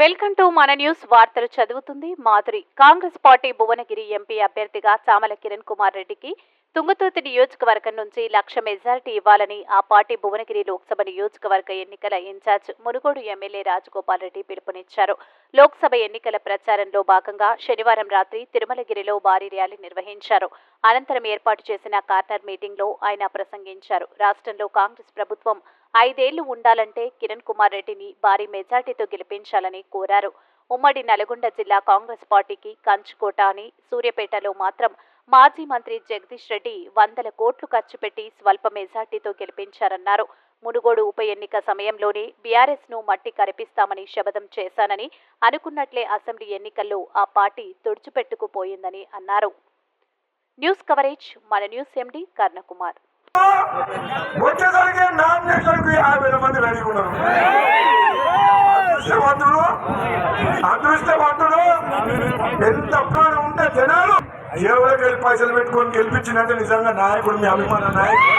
Welcome to మన news వార్తలు చదువుతుంది మాధురి. కాంగ్రెస్ పార్టీ భువనగిరి ఎంపీ అభ్యర్థిగా చామల కిరణ్ కుమార్ రెడ్డికి తుంగతుర్తి నియోజకవర్గం నుంచి లక్ష మెజారిటీ ఇవ్వాలని ఆ పార్టీ భువనగిరి లోక్సభ నియోజకవర్గ ఎన్నికల ఇన్ఛార్జ్ మునుగోడు ఎమ్మెల్యే రాజగోపాల్ రెడ్డి పిలుపునిచ్చారు. లోక్సభ ఎన్నికల ప్రచారంలో భాగంగా శనివారం రాత్రి తిరుమలగిరిలో భారీ ర్యాలీ నిర్వహించారు. అనంతరం ఏర్పాటు చేసిన కార్నర్ మీటింగ్లో ఆయన ప్రసంగించారు. రాష్ట్రంలో కాంగ్రెస్ ప్రభుత్వం ఐదేళ్ళు ఉండాలంటే కిరణ్ కుమార్ రెడ్డిని భారీ మెజార్టీతో గెలిపించాలని కోరారు. ఉమ్మడి నల్గొండ జిల్లా కాంగ్రెస్ పార్టీకి కంచుకోట అని సూర్యాపేటలో మాత్రం మాజీ మంత్రి జగదీష్ రెడ్డి వందల కోట్లు ఖర్చు పెట్టి స్వల్ప మెజార్టీతో గెలిపించారన్నారు. మునుగోడు ఉప ఎన్నిక సమయంలోనే బీఆర్ఎస్ను మట్టి కరిపిస్తామని శపథం చేశానని అనుకున్నట్లే అసెంబ్లీ ఎన్నికల్లో ఆ పార్టీ తుడిచిపెట్టుకుపోయిందని అన్నారు. న్యూస్ కవరేజ్ మన న్యూస్ ఎండి కర్ణకుమార్. అదృష్టవంతుడు ఎంత ఉంటే జనాలు ఎవరికి వెళ్ళి పైసలు పెట్టుకొని గెలిపించినట్టే నిజంగా నాయకుడు మీ అభిమాన నాయకుడు.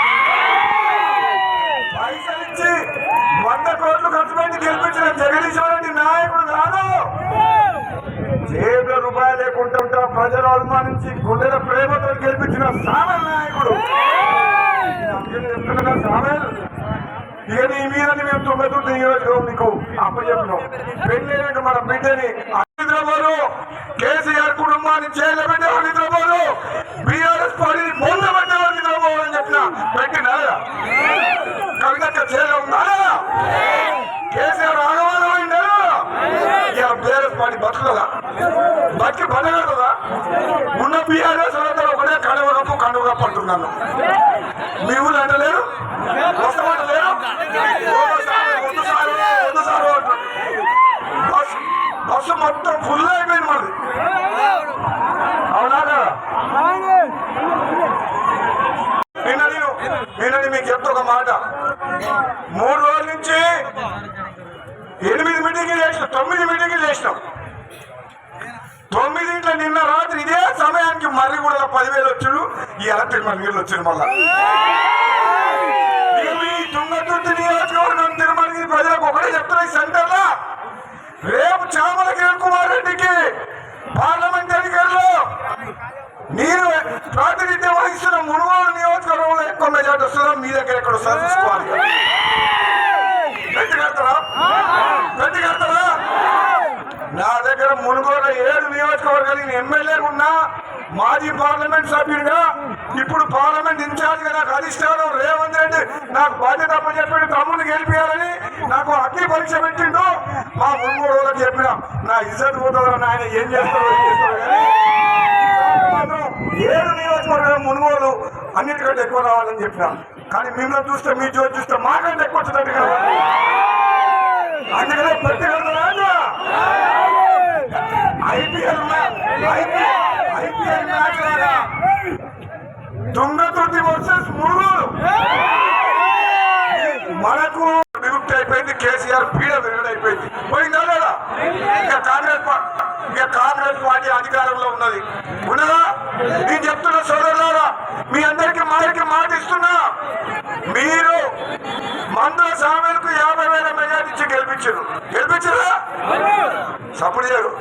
పైసలు ఇచ్చి వంద కోట్లు ఖర్చు పెట్టి గెలిపించిన జగదీశ్వరరెడ్డి నాయకుడు కాదు. జేబులో రూపాయలు లేకుంటుంటా ఉంటా ప్రజలు అనుమానించి గుండెల ప్రేమతో గెలిపించిన సామల్ నాయకుడు. అందుకని చెప్తున్నా సామల్ ఇక నీ మీద మేము తొమ్మిది నియోజకవర్గం నీకు అప్పచెప్పినాం పెళ్ళైనాక మన బిడ్డని పండుగ పంటున్నాను కండువ మీ ఊళ్ళో అంటలేరు? వస్తామంటలేరు బస్సు మొత్తం ఫుల్ అయిపోయింది మరి అవునా కదా నిన్న నేను నిన్న మీకు చెప్తా ఒక మాట. మూడు రోజుల నుంచి ఎనిమిది మీటింగ్లు చేసిన తొమ్మిది మీటింగ్లు చేసిన. ఈ ఎలక్ట్రిక్ మర్రిగేళ్ళు మళ్ళా. తుంగతుర్తి నియోజకవర్గం తిరుమలగిరి ప్రజలకు ఒకటే చెప్తున్నాయి ఈ సెంటర్లో రేపు చామల కిరణ్ కుమార్ రెడ్డికి పార్లమెంట్ ఎన్నికల్లో మీరు ప్రాతినిధ్యం వహిస్తున్న మునుగోలు నియోజకవర్గంలో ఎక్కువ మెజార్టీ వస్తుందో మీ దగ్గర ఎక్కడ వస్తుందో చూసుకోవాలి గట్టి కడతారా గట్టి కడతారా నా దగ్గర మునుగోడు ఏడు నియోజకవర్గాలు నేను ఎమ్మెల్యే ఉన్నా మాజీ పార్లమెంట్ సభ్యుడిగా ఇప్పుడు పార్లమెంట్ ఇన్ఛార్జ్గా నాకు అధిష్టానం రేవంత్ రెడ్డి. నాకు బాధ్యత చెప్పి తమ్ముడు గెలిపించాలని నాకు అగ్ని పరీక్ష పెట్టిండు. మా మునుగోడు వాళ్ళకి చెప్పిన నా ఇజ్జత్ పోతుందని ఆయన ఏం చేస్తారో ఏం చేస్తారో ఏడు నియోజకవర్గం మునుగోలు అన్నిటికంటే ఎక్కువ రావాలని చెప్పిన. కానీ మిమ్మల్ని చూస్తే మీ జోతి చూస్తే మాకంటే ఎక్కువ వచ్చినట్టు కదా. అందుకనే ప్రతి ఐపీఎల్ ఐపీఎల్ మ్యాచ్ లాగా తుంగతుర్తి వర్సెస్ మునుగోలు మనకు నిరుక్తి అయిపోయింది కేసీఆర్ పీడ విరగడైపోయింది పోయిందా లేదా? ఇక కాంగ్రెస్ ఇంకా ఇక కాంగ్రెస్ పార్టీ అధికారంలో ఉన్నది. ఉన్నదా? నేను చెప్తున్న సోదరులారా మీ అందరికి మారికి మాట ఇస్తున్నా. మీరు మందుల సామెలకు యాభై వేల మెజార్టీ ఇచ్చి గెలిపించారు. గెలిపించరా? సపోర్ట్ చేయరు.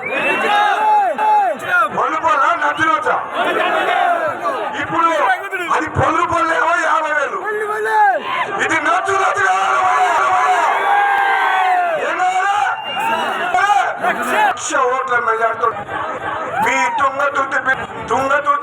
లక్ష ఓట్ల మెజార్టీతో మీ తుంగతుర్తి తుంగతుర్తి